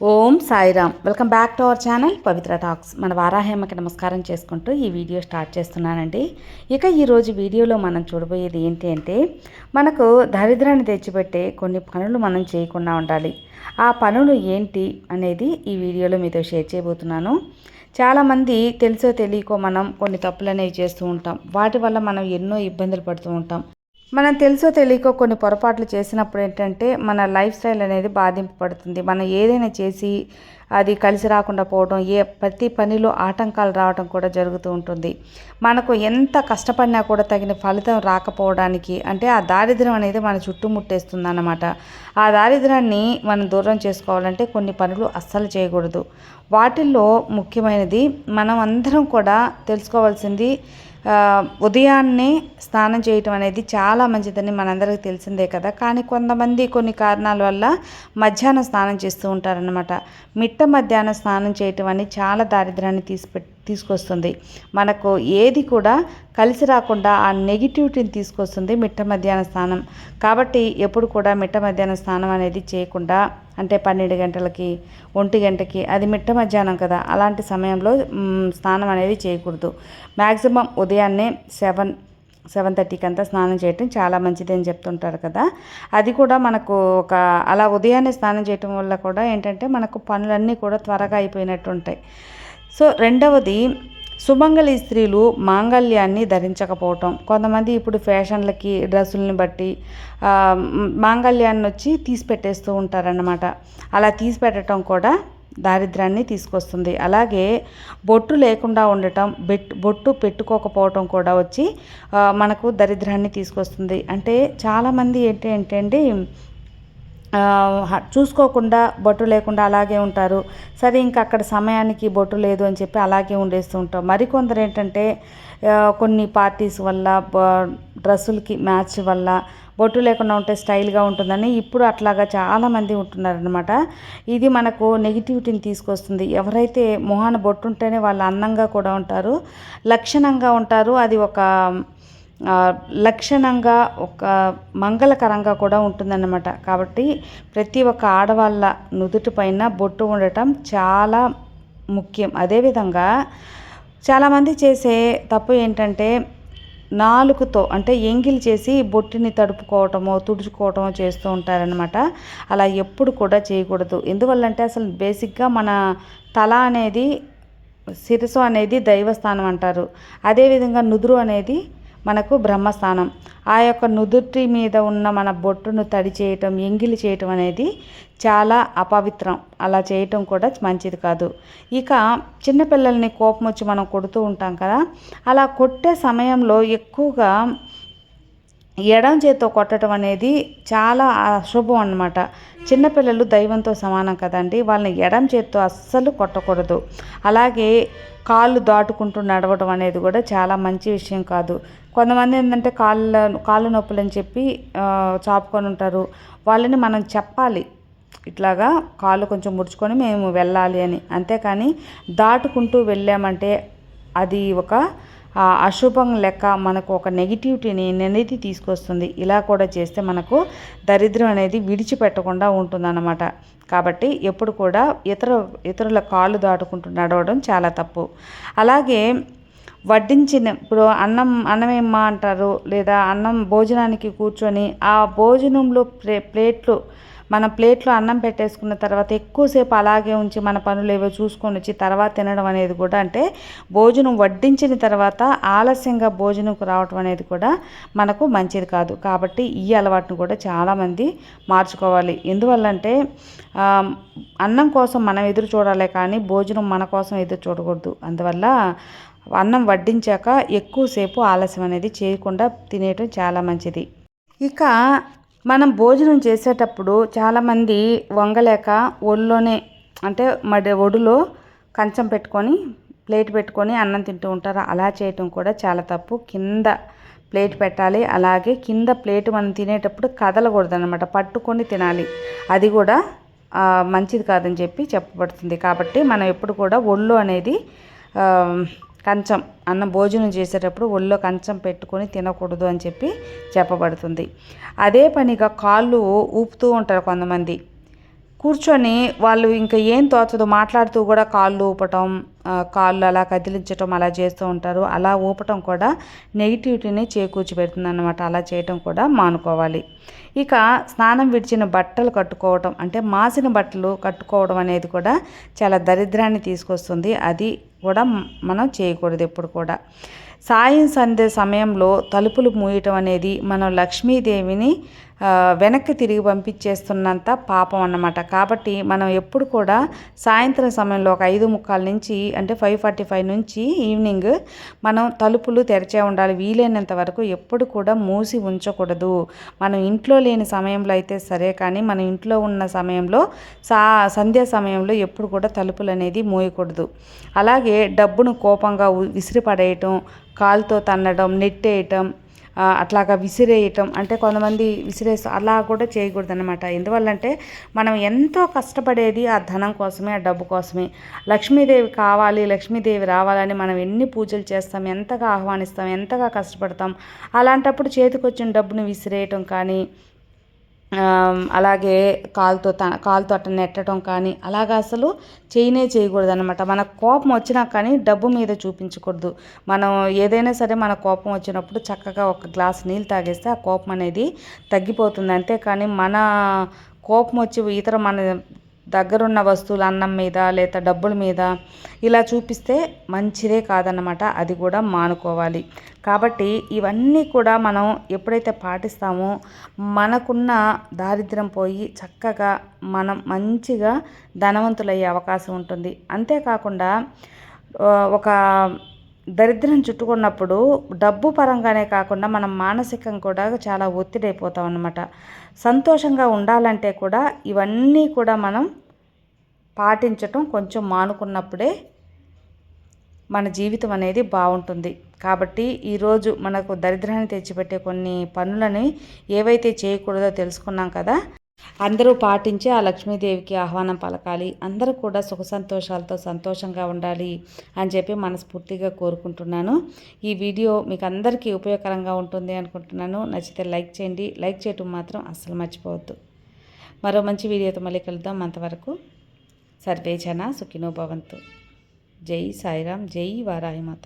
Om Sairam. Welcome back to our channel Pavitra talks. మన వారాహేమకి నమస్కారం చేసుకుంటూ ఈ వీడియో స్టార్ట్ చేస్తున్నానండి. ఇక ఈరోజు వీడియోలో మనం చూడబోయేది ఏంటి అంటే మనకు దరిద్రాన్ని తెచ్చిపెట్టే కొన్ని పనులు మనం చేయకుండా ఉండాలి. ఆ పనులు ఏంటి అనేది ఈ వీడియోలో మీతో షేర్ చేయబోతున్నాను. చాలామంది తెలుసో తెలియకో మనం కొన్ని తప్పులు అనేవి చేస్తూ ఉంటాం. వాటి వల్ల మనం ఎన్నో ఇబ్బందులు పడుతూ ఉంటాం. మనం తెలుసో తెలియకో కొన్ని పొరపాట్లు చేసినప్పుడు ఏంటంటే మన లైఫ్ స్టైల్ అనేది బాధింపబడుతుంది. మనం ఏదైనా చేసి అది కలిసి రాకుండా పోవడం ఏ ప్రతి పనిలో ఆటంకాలు రావడం కూడా జరుగుతూ ఉంటుంది. మనకు ఎంత కష్టపడినా కూడా తగిన ఫలితం రాకపోవడానికి అంటే ఆ దారిద్ర్యం అనేది మన చుట్టుముట్టేస్తుంది అన్నమాట ఆ దారిద్ర్యాన్ని మనం దూరం చేసుకోవాలంటే కొన్ని పనులు అస్సలు చేయకూడదు. వాటిల్లో ముఖ్యమైనది మనం అందరం కూడా తెలుసుకోవాల్సింది ఉదయాన్నే స్నానం చేయటం అనేది చాలా మంచిదని మనందరికీ తెలిసిందే కదా. కానీ కొంతమంది కొన్ని కారణాల వల్ల మధ్యాహ్నం స్నానం చేస్తూ ఉంటారనమాట మిట్ట మధ్యాహ్నం స్నానం చేయటం అని చాలా దారిద్ర్యాన్ని తీసిపెట్టి తీసుకొస్తుంది. మనకు ఏది కూడా కలిసి రాకుండా ఆ నెగిటివిటీని తీసుకొస్తుంది మిట్ట మధ్యాహ్న స్నానం. కాబట్టి ఎప్పుడు కూడా మిట్ట మధ్యాహ్న స్నానం అనేది చేయకుండా అంటే పన్నెండు గంటలకి ఒంటి గంటకి అది మిట్ట మధ్యాహ్నం కదా అలాంటి సమయంలో స్నానం అనేది చేయకూడదు. మ్యాక్సిమం ఉదయాన్నే సెవెన్ సెవెన్ థర్టీకి అంతా స్నానం చేయటం చాలా మంచిది అని చెప్తుంటారు కదా. అది కూడా మనకు ఒక అలా ఉదయాన్నే స్నానం చేయటం వల్ల కూడా ఏంటంటే మనకు పనులన్నీ కూడా త్వరగా అయిపోయినట్టు ఉంటాయి సో రెండవది సుమంగళి స్త్రీలు మాంగళ్యాన్ని ధరించకపోవటం. కొంతమంది ఇప్పుడు ఫ్యాషన్లకి డ్రెస్సులని బట్టి మాంగళ్యాన్ని వచ్చి తీసి పెట్టేస్తూ ఉంటారన్నమాట. అలా తీసి పెట్టడం కూడా దారిద్ర్యాన్ని తీసుకొస్తుంది. అలాగే బొట్టు లేకుండా ఉండటం బెట్ బొట్టు పెట్టుకోకపోవటం కూడా వచ్చి మనకు దరిద్రాన్ని తీసుకొస్తుంది. అంటే చాలామంది ఏంటి అంటే అండి చూసుకోకుండా బొట్టు లేకుండా అలాగే ఉంటారు. సరే ఇంకా అక్కడ సమయానికి బొట్టు లేదు అని చెప్పి అలాగే ఉండేస్తూ ఉంటాం. మరికొందరు ఏంటంటే కొన్ని పార్టీస్ వల్ల డ్రెస్సులకి మ్యాచ్ వల్ల బొట్టు లేకుండా ఉంటే స్టైల్గా ఉంటుందని ఇప్పుడు అట్లాగా చాలామంది ఉంటున్నారనమాట ఇది మనకు నెగిటివిటీని తీసుకొస్తుంది. ఎవరైతే మొహాన బొట్టు ఉంటేనే వాళ్ళు అందంగా కూడా ఉంటారు లక్షణంగా ఉంటారు. అది ఒక లక్షణంగా ఒక మంగళకరంగా కూడా ఉంటుందన్నమాట. కాబట్టి ప్రతి ఒక్క ఆడవాళ్ళ నుదుటి పైన బొట్టు ఉండటం చాలా ముఖ్యం. అదేవిధంగా చాలామంది చేసే తప్పు ఏంటంటే నాలుగుతో అంటే ఎంగిల్ చేసి బొట్టిని తడుపుకోవటమో తుడుచుకోవటమో చేస్తూ ఉంటారనమాట అలా ఎప్పుడు కూడా చేయకూడదు. ఎందువల్లంటే అసలు బేసిక్గా మన తల అనేది శిరసు అనేది దైవస్థానం అంటారు. అదేవిధంగా నుదురు అనేది మనకు బ్రహ్మస్థానం. ఆ యొక్క నుదుటి మీద ఉన్న మన బొట్టును తడి చేయటం ఎంగిలి చేయటం అనేది చాలా అపవిత్రం. అలా చేయటం కూడా మంచిది కాదు. ఇక చిన్నపిల్లల్ని కోపం వచ్చి మనం కొడుతూ ఉంటాం కదా అలా కొట్టే సమయంలో ఎక్కువగా ఎడం చేత్తో కొట్టడం అనేది చాలా అశుభం అన్నమాట. చిన్నపిల్లలు దైవంతో సమానం కదండి. వాళ్ళని ఎడం చేత్తో అస్సలు కొట్టకూడదు. అలాగే కాళ్ళు దాటుకుంటూ నడవడం అనేది కూడా చాలా మంచి విషయం కాదు. కొంతమంది ఏంటంటే కాళ్ళ కాళ్ళు నొప్పులు అని చెప్పి చాపుకొని ఉంటారు. వాళ్ళని మనం చెప్పాలి. ఇట్లాగా కాళ్ళు కొంచెం ముడుచుకొని మేము వెళ్ళాలి అని. అంతేకాని దాటుకుంటూ వెళ్ళామంటే అది ఒక అశుభం లెక్క మనకు ఒక నెగిటివిటీని అనేది తీసుకొస్తుంది. ఇలా కూడా చేస్తే మనకు దరిద్రం అనేది విడిచిపెట్టకుండా ఉంటుందన్నమాట. కాబట్టి ఎప్పుడు కూడా ఇతర ఇతరుల కాళ్ళు దాటుకుంటూ నడవడం చాలా తప్పు. అలాగే వడ్డించిన ఇప్పుడు అన్నం అన్నమేమ్మా అంటారు? లేదా అన్నం భోజనానికి కూర్చొని ఆ భోజనంలో ప్లే ప్లేట్లు మన ప్లేట్లో అన్నం పెట్టేసుకున్న తర్వాత ఎక్కువసేపు అలాగే ఉంచి మన పనులు ఏవో చూసుకొని వచ్చి తర్వాత తినడం అనేది కూడా అంటే భోజనం వడ్డించిన తర్వాత ఆలస్యంగా భోజనంకు రావటం అనేది కూడా మనకు మంచిది కాదు. కాబట్టి ఈ అలవాటును కూడా చాలామంది మార్చుకోవాలి. ఎందువల్లంటే అన్నం కోసం మనం ఎదురు చూడాలి కానీ భోజనం మన కోసం ఎదురు చూడకూడదు. అందువల్ల అన్నం వడ్డించాక ఎక్కువసేపు ఆలస్యం అనేది చేయకుండా తినేయటం చాలా మంచిది. ఇక మనం భోజనం చేసేటప్పుడు చాలామంది వంగలేక ఒళ్ళోనే అంటే మడి ఒడిలో కంచం పెట్టుకొని ప్లేట్ పెట్టుకొని అన్నం తింటూ ఉంటారు. అలా చేయటం కూడా చాలా తప్పు. కింద ప్లేట్ పెట్టాలి. అలాగే కింద ప్లేట్ మనం తినేటప్పుడు కదలకూడదు అనమాట పట్టుకొని తినాలి. అది కూడా మంచిది కాదని చెప్పి చెప్పబడుతుంది. కాబట్టి మనం ఎప్పుడు కూడా ఒళ్ళు అనేది కంచం అన్నం భోజనం చేసేటప్పుడు ఒళ్ళో కంచం పెట్టుకొని తినకూడదు అని చెప్పి చెప్పబడుతుంది. అదే పనిగా కాళ్ళు ఊపుతూ ఉంటారు కొంతమంది. కూర్చొని వాళ్ళు ఇంకా ఏం తోచదు మాట్లాడుతూ కూడా కాళ్ళు ఊపటం కాళ్ళు అలా కదిలించటం అలా చేస్తూ ఉంటారు. అలా ఊపటం కూడా నెగిటివిటీని చేకూర్చి పెడుతుంది అనమాట అలా చేయటం కూడా మానుకోవాలి. ఇక స్నానం విడిచిన బట్టలు కట్టుకోవటం అంటే మాసిన బట్టలు కట్టుకోవడం అనేది కూడా చాలా దరిద్రాన్ని తీసుకొస్తుంది. అది కూడా మనం చేయకూడదు ఎప్పుడు కూడా. సాయం సంధ్య సమయంలో తలుపులు మూయటం అనేది మనం లక్ష్మీదేవిని వెనక్కి తిరిగి పంపించేస్తున్నంత పాపం అన్నమాట. కాబట్టి మనం ఎప్పుడు కూడా సాయంత్రం సమయంలో ఒక ఐదు ముక్కాల నుంచి అంటే ఫైవ్ ఫార్టీ ఫైవ్ నుంచి ఈవినింగ్ మనం తలుపులు తెరిచే ఉండాలి. వీలైనంత వరకు ఎప్పుడు కూడా మూసి ఉంచకూడదు. మనం ఇంట్లో లేని సమయంలో అయితే సరే కానీ మన ఇంట్లో ఉన్న సమయంలో సా సంధ్యా సమయంలో ఎప్పుడు కూడా తలుపులు అనేది మూయకూడదు. అలాగే డబ్బును కోపంగా విసిరిపడేయటం కాలుతో తన్నడం నెట్టేయటం అట్లాగా విసిరేయటం. అంటే కొంతమంది విసిరేసి అలా కూడా చేయకూడదు అనమాట ఎందువల్లంటే మనం ఎంతో కష్టపడేది ఆ ధనం కోసమే ఆ డబ్బు కోసమే. లక్ష్మీదేవి కావాలి లక్ష్మీదేవి రావాలని మనం ఎన్ని పూజలు చేస్తాం ఎంతగా ఆహ్వానిస్తాం ఎంతగా కష్టపడతాం. అలాంటప్పుడు చేతికొచ్చిన డబ్బును విసిరేయటం కానీ అలాగే కాలుతో త కాలుతో అట్ట నెట్టడం కానీ అలాగా అసలు చేయనే చేయకూడదు అనమాట మన కోపం వచ్చినా కానీ డబ్బు మీద చూపించకూడదు. మనం ఏదైనా సరే మన కోపం వచ్చినప్పుడు చక్కగా ఒక గ్లాస్ నీళ్ళు తాగేస్తే ఆ కోపం అనేది తగ్గిపోతుంది. అంతేకాని మన కోపం వచ్చి ఇతర మన దగ్గరున్న వస్తువులు అన్నం మీద లేదా డబ్బుల మీద ఇలా చూపిస్తే మంచిదే కాదన్నమాట. అది కూడా మానుకోవాలి. కాబట్టి ఇవన్నీ కూడా మనం ఎప్పుడైతే పాటిస్తామో మనకున్న దారిద్ర్యం పోయి చక్కగా మనం మంచిగా ధనవంతులయ్యే అవకాశం ఉంటుంది. అంతేకాకుండా ఒక దరిద్రం చుట్టుకున్నప్పుడు డబ్బు పరంగానే కాకుండా మనం మానసికంగా కూడా చాలా ఒత్తిడి అయిపోతాం అన్నమాట సంతోషంగా ఉండాలంటే కూడా ఇవన్నీ కూడా మనం పాటించటం కొంచెం మానుకున్నప్పుడే మన జీవితం అనేది బాగుంటుంది. కాబట్టి ఈరోజు మనకు దరిద్రాన్ని తెచ్చిపెట్టే కొన్ని పనులని ఏవైతే చేయకూడదో తెలుసుకున్నాం కదా. అందరూ పాటించి ఆ లక్ష్మీదేవికి ఆహ్వానం పలకాలి. అందరూ కూడా సుఖ సంతోషాలతో సంతోషంగా ఉండాలి అని చెప్పి మనస్ఫూర్తిగా కోరుకుంటున్నాను. ఈ వీడియో మీకు అందరికీ ఉపయోగకరంగా ఉంటుంది అనుకుంటున్నాను. నచ్చితే లైక్ చేయండి. లైక్ చేయటం మాత్రం అస్సలు మర్చిపోవద్దు. మరో మంచి వీడియోతో మళ్ళీ కలుద్దాం. అంతవరకు సర్వేచన సుఖినో భవంతు. జై సాయిరామ్. జై వారాహిమాత.